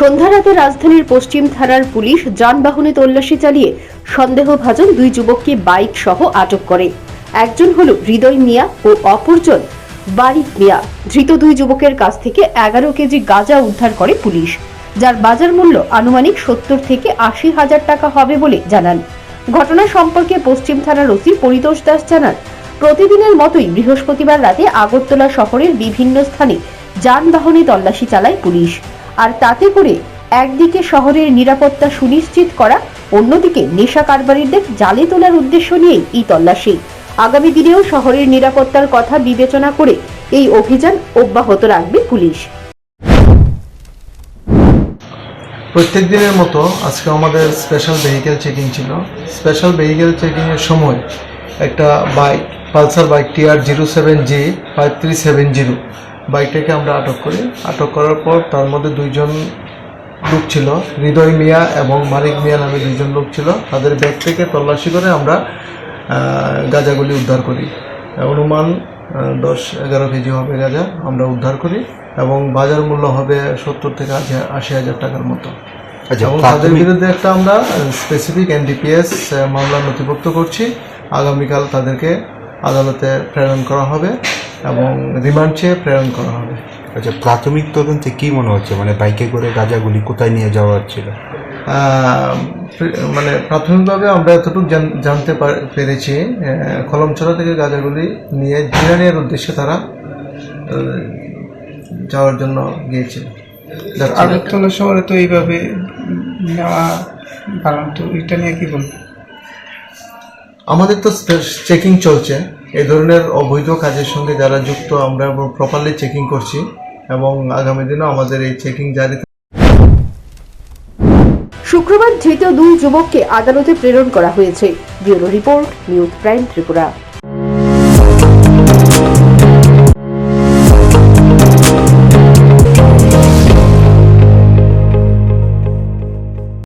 সন্ধ্যা রাতে রাজধানীর পশ্চিম থানার পুলিশ যানবাহনে তল্লাশি চালিয়ে সন্দেহভাজন দুই যুবককে বাইক সহ আটক করে। একজন হল হৃদয় মিয়া ও অপরজন বারিক মিয়া। ধৃত দুই যুবকের কাছ থেকে এগারো কেজি গাঁজা উদ্ধার করে পুলিশ। যার বাজার মূল্য আনুমানিক সত্তর থেকে আশি হাজার টাকা হবে বলে জানান। ঘটনা সম্পর্কে পশ্চিম থানার ওসি পরিতোষ দাস জানান, প্রতিদিনের মতোই বৃহস্পতিবার রাতে আগরতলা শহরের বিভিন্ন স্থানে যানবাহনে তল্লাশি চালায় পুলিশ। আর তাতে করে একদিকে শহরের নিরাপত্তা সুনিশ্চিত করা, অন্যদিকে নেশা কারবারিদের জালে তোলার উদ্দেশ্য নিয়েই এই তল্লাশি। আগামী দিনেও শহরের নিরাপত্তার কথা বিবেচনা করে এই অভিযান অব্যাহত রাখবে পুলিশ। প্রত্যেক দিনের মতো আজকে আমাদের স্পেশাল ভেহিকেল চেকিং ছিল। স্পেশাল ভেহিকেল চেকিংয়ের সময় একটা bike Pulsar bike TR zero seven G five three seven zero বাইকটাকে আমরা আটক করি। আটক করার পর তার মধ্যে দুইজন লোক ছিল হৃদয় মিয়া এবং মালিক মিয়া নামে দুইজন লোক ছিল। তাদের ব্যাগ থেকে তল্লাশি করে আমরা গাঁজাগুলি উদ্ধার করি। অনুমান দশ এগারো কেজি হবে গাঁজা আমরা উদ্ধার করি এবং বাজার মূল্য হবে সত্তর থেকে আশি আশি হাজার টাকার মতো। আচ্ছা এবং তাদের বিরুদ্ধে একটা আমরা স্পেসিফিক এনডিপিএস মামলা নথিভুক্ত করছি। আগামীকাল তাদেরকে আদালতে প্রেরণ করা হবে এবং রিমান্ড চেয়ে প্রেরণ করা হবে। আচ্ছা প্রাথমিক তদন্তে কি মনে হচ্ছে? মানে বাইকে করে গাঁজাগুলি কোথায় নিয়ে যাওয়া হচ্ছিল? মানে প্রাথমিকভাবে আমরা এতটুকু জান- জানতে পার- পেরেছি কলমছড়া থেকে গাঁজাগুলি নিয়ে জিরানিয়ার উদ্দেশ্যে তারা যাওয়ার জন্য গিয়েছিল। আগরতলা শহরে তো এইভাবে নেওয়া কারণ তো এটা নিয়ে কি বলব? আমাদের তো চেকিং চলছে। এই ধরনের অবৈধ কাজের সঙ্গে যারা যুক্ত, আমরা প্রপারলি চেকিং করছি এবং আগামী দিনও আমাদের এই চেকিং জারি শুক্রবার ধৃত দুই যুবককে আদালতে প্রেরণ করা হয়েছে। Bureau report, news prime Tripura.